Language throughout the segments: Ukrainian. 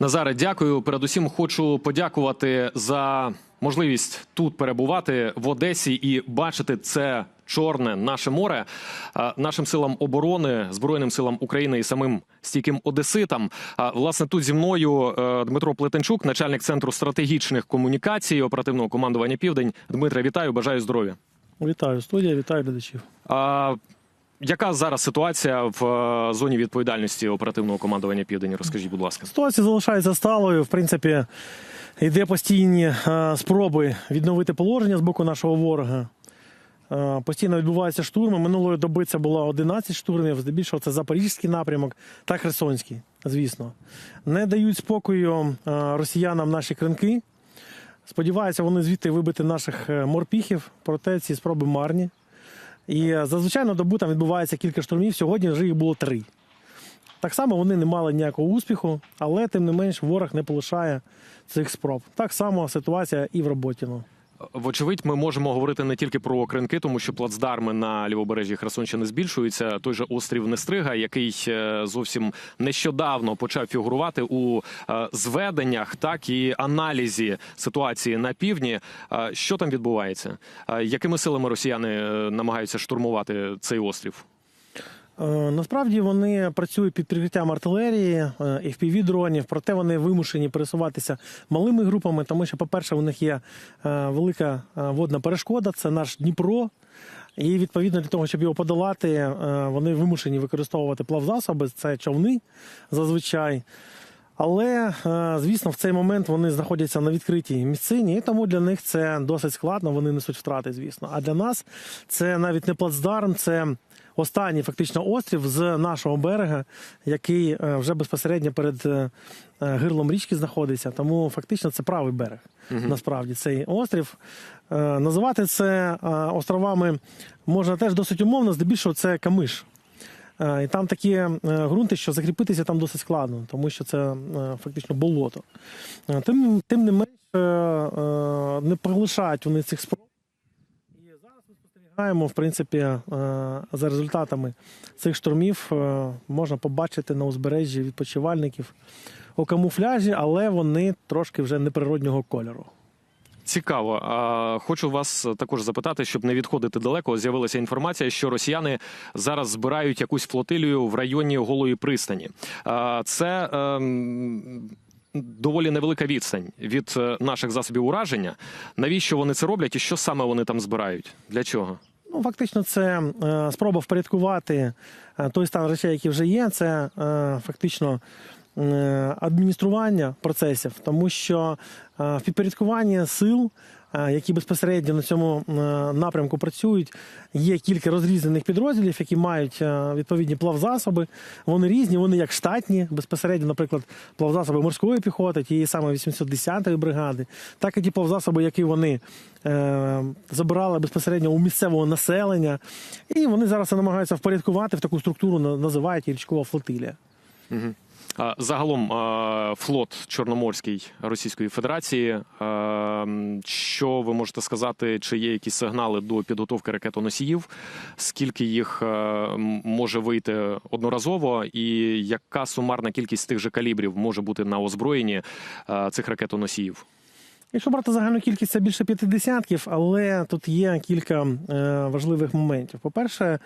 Назаре, дякую. Передусім хочу подякувати за можливість тут перебувати в Одесі і бачити це чорне наше море нашим силам оборони, збройним силам України і самим стійким одеситам. А, Власне, тут зі мною е, Дмитро Плетенчук, начальник центру стратегічних комунікацій оперативного командування Південь. Дмитре, вітаю, бажаю здоров'я. Вітаю студія, вітаю глядачів. Яка зараз ситуація в е, зоні відповідальності оперативного командування Південь? Розкажіть, будь ласка. Ситуація залишається сталою. В принципі, йде постійні е, спроби відновити положення з боку нашого ворога. Е, Постійно відбуваються штурми. Минулої доби це було 11 штурмів, здебільшого це Запорізький напрямок та Херсонський, звісно. Не дають спокою росіянам наші кринки. Сподіваються, вони звідти вибити наших морпіхів, проте ці спроби марні. І е, зазвичай на добу там відбувається кілька штурмів. Сьогодні вже їх було три. Так само вони не мали ніякого успіху, але тим не менш ворог не полишає цих спроб. Так само ситуація і в Роботіно. Вочевидь, ми можемо говорити не тільки про кринки, тому що плацдарми на лівобережжі Херсонщини збільшуються. Той же острів Нестрига, який е, зовсім нещодавно почав фігурувати у е, зведеннях, так і аналізі ситуації на півдні. Е, Що там відбувається? Якими силами росіяни намагаються штурмувати цей острів? Е, Насправді вони працюють під прикриттям артилерії е, fpv дронів, проте вони вимушені пересуватися малими групами, тому що, по-перше, у них є е, велика водна перешкода, це наш Дніпро. І відповідно для того, щоб його подолати, вони вимушені використовувати плавзасоби, це човни зазвичай. Але, е, звісно, в цей момент вони знаходяться на відкритій місцині, і тому для них це досить складно, вони несуть втрати, звісно. А для нас це навіть не плацдарм, це останній фактично острів з нашого берега, який е, вже безпосередньо перед е, гирлом річки знаходиться. Тому фактично це правий берег. Насправді цей острів. Називати це островами можна теж досить умовно, здебільшого це Камиш. Е, І там такі е, ґрунти, що закріпитися там досить складно, тому що це е, фактично болото. Тим, тим не менш, не полишають вони цих спроб. І зараз ми спостерігаємо, в принципі, за результатами цих штурмів можна побачити на узбережжі відпочивальників у камуфляжі, але вони трошки вже неприроднього кольору. Цікаво. А хочу вас також запитати, щоб не відходити далеко. З'явилася інформація, що росіяни зараз збирають якусь флотилію в районі Голої пристані. А, Це ем, доволі невелика відстань від е, наших засобів ураження. Навіщо вони це роблять і що саме вони там збирають? Для чого? Ну, фактично, це е, спроба впорядкувати е, той стан речей, які вже є. Це фактично адміністрування процесів, тому що е, в підпорядкуванні сил. е, Які безпосередньо на цьому е, напрямку працюють, є кілька розрізнених підрозділів, які мають е, відповідні плавзасоби. Вони різні, вони як штатні, безпосередньо, наприклад, плавзасоби морської піхоти, тієї саме 810-ї бригади, так і ті плавзасоби, які вони е, забирали безпосередньо у місцевого населення. І вони зараз намагаються впорядкувати в таку структуру, називають річкова флотилія. А, Загалом флот Чорноморський Російської Федерації. Що ви можете сказати, чи є якісь сигнали до підготовки ракетоносіїв? Скільки їх може вийти одноразово, і яка сумарна кількість тих же калібрів може бути на озброєнні цих ракетоносіїв? Якщо брати загальну кількість, це більше п'яти десятків, але тут є кілька е, важливих моментів. По-перше,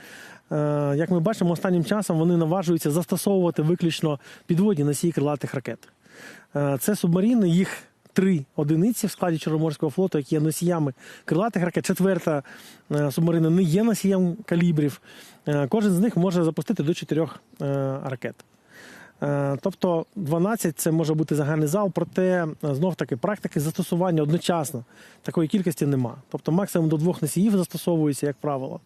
е, як ми бачимо, останнім часом вони наважуються застосовувати виключно підводні носії крилатих ракет. Е, це субмаріни, їх три одиниці в складі Чорноморського флоту, які є носіями крилатих ракет. Четверта субмарина не є носієм калібрів. Кожен з них може запустити до чотирьох ракет. Е, Тобто 12 це може бути загальний зал, проте знов таки практики застосування одночасно такої кількості нема. Тобто максимум до двох носіїв застосовується, як правило.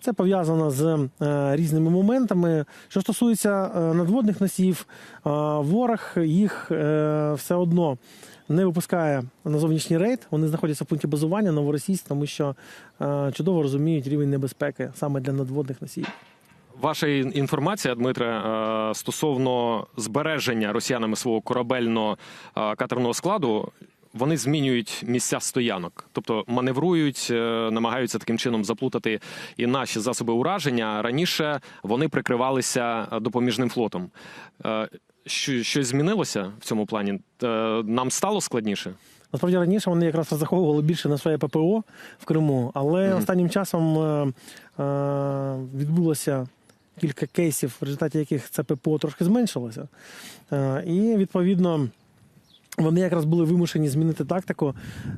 Це пов'язано з е, різними моментами. Що стосується е, надводних носіїв, е, ворог їх е, все одно не випускає на зовнішній рейд. Вони знаходяться в пункті базування новоросійськ, тому що е, чудово розуміють рівень небезпеки саме для надводних носіїв. Ваша інформація, Дмитре, е, стосовно збереження росіянами свого корабельно-катерного складу. Вони змінюють місця стоянок, тобто маневрують, е, намагаються таким чином заплутати і наші засоби ураження. Раніше вони прикривалися е, допоміжним флотом. Е, що, щось змінилося в цьому плані? Е, Нам стало складніше? Насправді раніше вони якраз розраховували більше на своє ППО в Криму, але Мгм. останнім часом е, е, відбулося кілька кейсів, в результаті яких це ППО трошки зменшилося. Е, і відповідно. Вони якраз були вимушені змінити тактику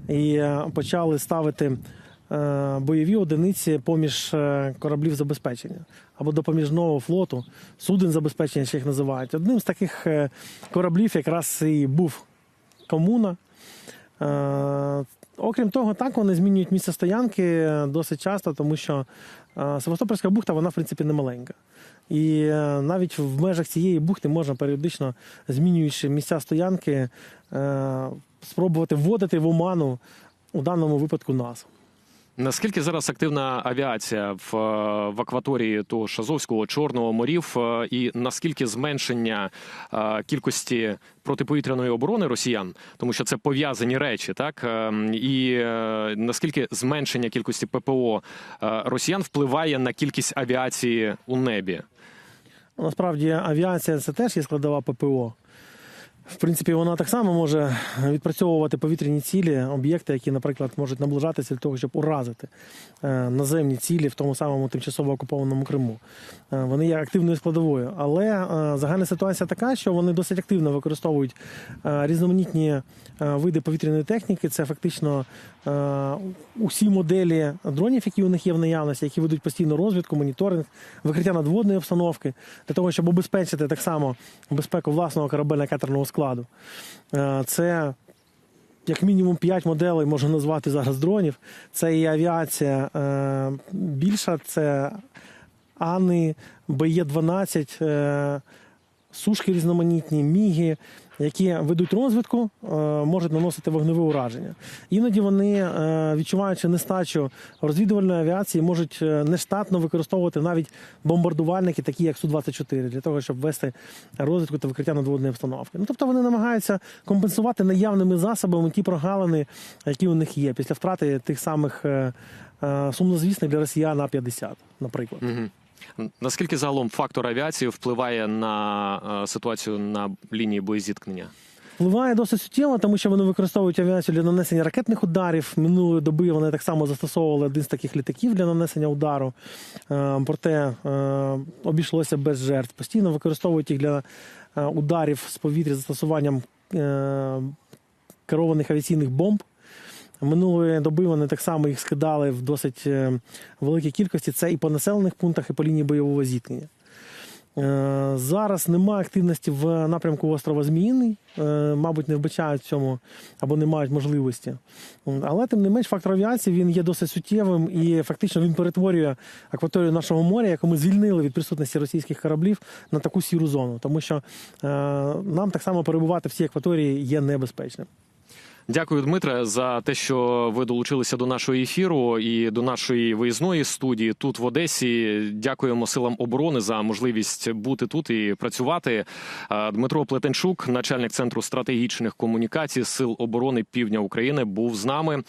і е, почали ставити е, бойові одиниці поміж кораблів забезпечення або допоміжного флоту, суден забезпечення, ще їх називають. Одним з таких кораблів якраз і був комуна. Е, Окрім того, так вони змінюють місце стоянки досить часто, тому що е, Севастопольська бухта, вона в принципі не маленька. І е, навіть в межах цієї бухти можна періодично, змінюючи місця стоянки, е, спробувати вводити в оману у даному випадку нас. Наскільки зараз активна авіація в, е, в акваторії того ж Азовського Чорного морів, е, і наскільки зменшення е, кількості протиповітряної оборони росіян, тому що це пов'язані речі, так Е, і наскільки зменшення кількості ППО росіян впливає на кількість авіації у небі? Насправді авіація це теж є складова ППО. В принципі, вона так само може відпрацьовувати повітряні цілі, об'єкти, які, наприклад, можуть наближатися для того, щоб уразити е, наземні цілі в тому самому тимчасово окупованому Криму. Е, Вони є активною складовою. Але е, загальна ситуація така, що вони досить активно використовують різноманітні види повітряної техніки. Це фактично усі моделі дронів, які у них є в наявності, які ведуть постійну розвідку, моніторинг, викриття надводної обстановки для того, щоб обезпечити так само безпеку власного корабельно-катерного складу. Е, Це як мінімум 5 моделей можна назвати зараз дронів. Це і авіація е, більша, це Ани, БЄ-12, е, сушки різноманітні, міги, які ведуть розвідку, е, можуть наносити вогневе ураження. Іноді вони, е, відчуваючи нестачу розвідувальної авіації, можуть е, нештатно використовувати навіть бомбардувальники, такі як Су-24, для того, щоб вести розвідку та викриття надводної обстановки. Ну тобто вони намагаються компенсувати наявними засобами ті прогалини, які у них є після втрати тих самих сумнозвісних для росіян А-50, наприклад. Наскільки загалом фактор авіації впливає на е, ситуацію на лінії боєзіткнення? Впливає досить суттєво, тому що вони використовують авіацію для нанесення ракетних ударів. Минулої доби вони так само застосовували один з таких літаків для нанесення удару. Е, Проте е, обійшлося без жертв. Постійно використовують їх для ударів з повітря застосуванням керованих авіаційних бомб. Минулої доби вони так само їх скидали в досить е, великій кількості. Це і по населених пунктах, і по лінії бойового зіткнення. Е, Зараз немає активності в напрямку острова Зміїний. Е, Мабуть, не вбачають цьому або не мають можливості. Але тим не менш, фактор авіації він є досить суттєвим і фактично він перетворює акваторію нашого моря, яку ми звільнили від присутності російських кораблів, на таку сіру зону, тому що нам так само перебувати в цій акваторії є небезпечним. Дякую, Дмитре, за те, що ви долучилися до нашого ефіру і до нашої виїзної студії тут в Одесі. Дякуємо силам оборони за можливість бути тут і працювати. Дмитро Плетенчук, начальник центру стратегічних комунікацій Сил оборони Півдня України, був з нами.